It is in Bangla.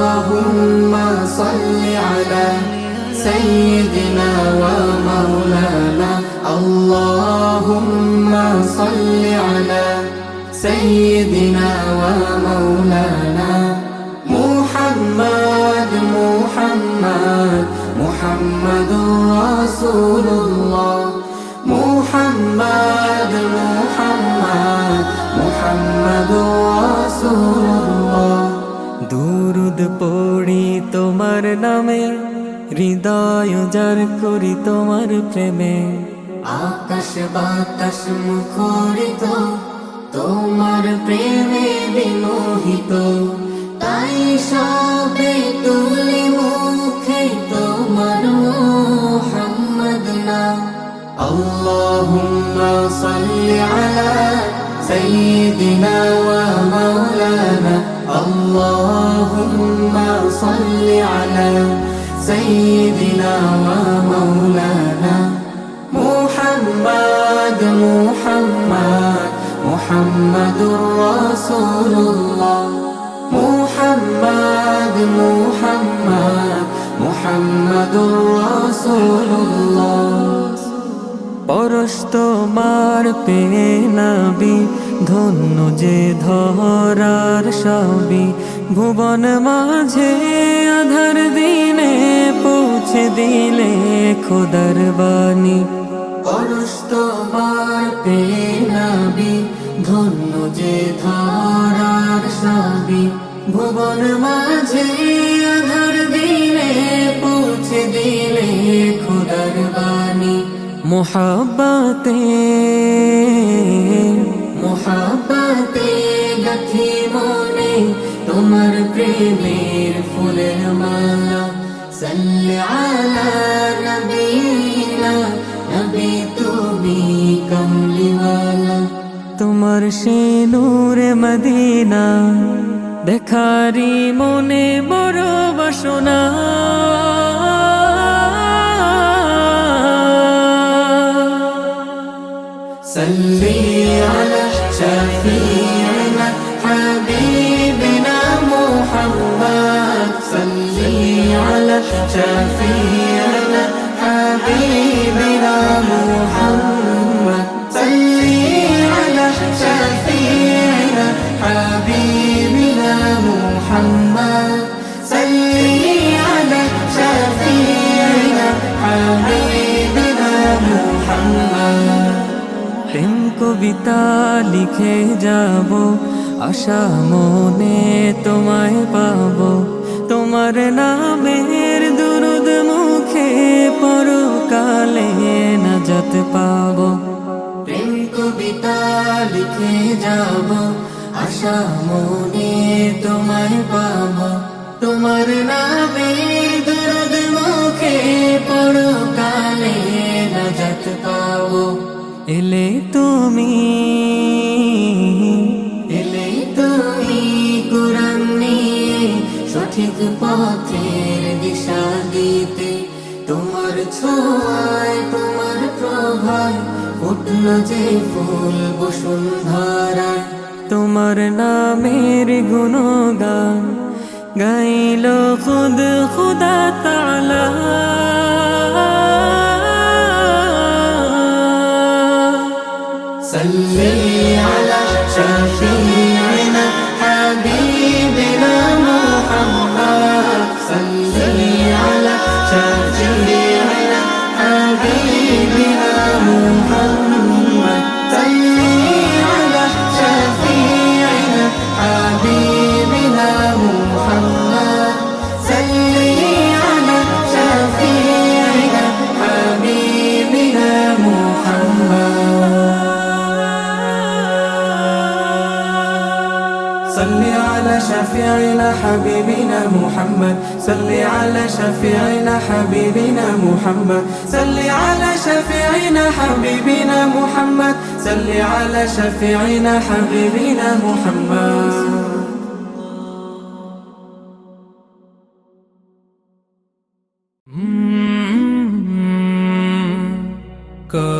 اللهم صل على سيدنا ومولانا. اللهم صل على سيدنا ومولانا محمد محمد محمد رسول الله محمد محمد محمد رسول الله দুরুদ পড়ি তোমার নামে হৃদয় যার করি তোমার প্রেমে আকাশ বাতাস মুখরিত তোমার প্রেমে বিমোহিত, তাই সবে তুলি মুখে তোমার মোহাম্মদ না। আল্লাহুম্মা সাল্লি আলা সাইয়্যিদিনা ওয়া মাওলানা। আল্লাহুম্মা সাল্লি আলা সাইয়্যিদিনা ওয়া মাওলানা। محمد رسول الله. محمد محمد محمد رسول الله. পরস্ত মার পে নবী, ধন্য যে ধরার সবি ভুবন মাঝে আধার দিনে পৌঁছে দিলে খোদার বাণী। পরস্ত মার পে ধন্য যে ধরার সবই ভুবন মাঝে আধার দিনে পৌঁছে দিলে খোদার বাণী। মোহাব্বাতে, মোহাব্বতে গাথি মনে, তোমার প্রেমের ফুলের মালা। সাল্লি আলা নবীনা, নবী তুমি কমলিওয়ালা। তোমার সে নূরে মদিনা। দেখারি মনে বড় বাসনা। সাল্লি আলা শাফি'না হাবিবিনা মুহাম্মদ। সাল্লি আলা শাফি'না হাবিবিনা মুহাম্মদ। কবিতা লিখে যাব। আশা মনে তোমায় পাব। তোমার নামের দুরুদ মুখে পরকালে নাজাত পাব। প্রেম কবিতা লিখে যাব। আশা মনে তোমায় পাব। তোমার নামের দুরুদ মুখে পড়ো কালে নাজাত পাবো। এলে তুমি এলে তুমি কোরআন নিয়ে সঠিক পথের দিশা দিতে। তোমার ছোঁয়ায় তোমার প্রভায় ফুটল যে ফুল বসুন্ধরায় তোমার নামের গুণগান গাইল খুদ খুদা তালা। صل على شفيعنا حبيبنا محمد صل على شفيعنا حبيبنا محمد صل على شفيعنا حبيبنا محمد صل على شفيعنا حبيبنا محمد Cause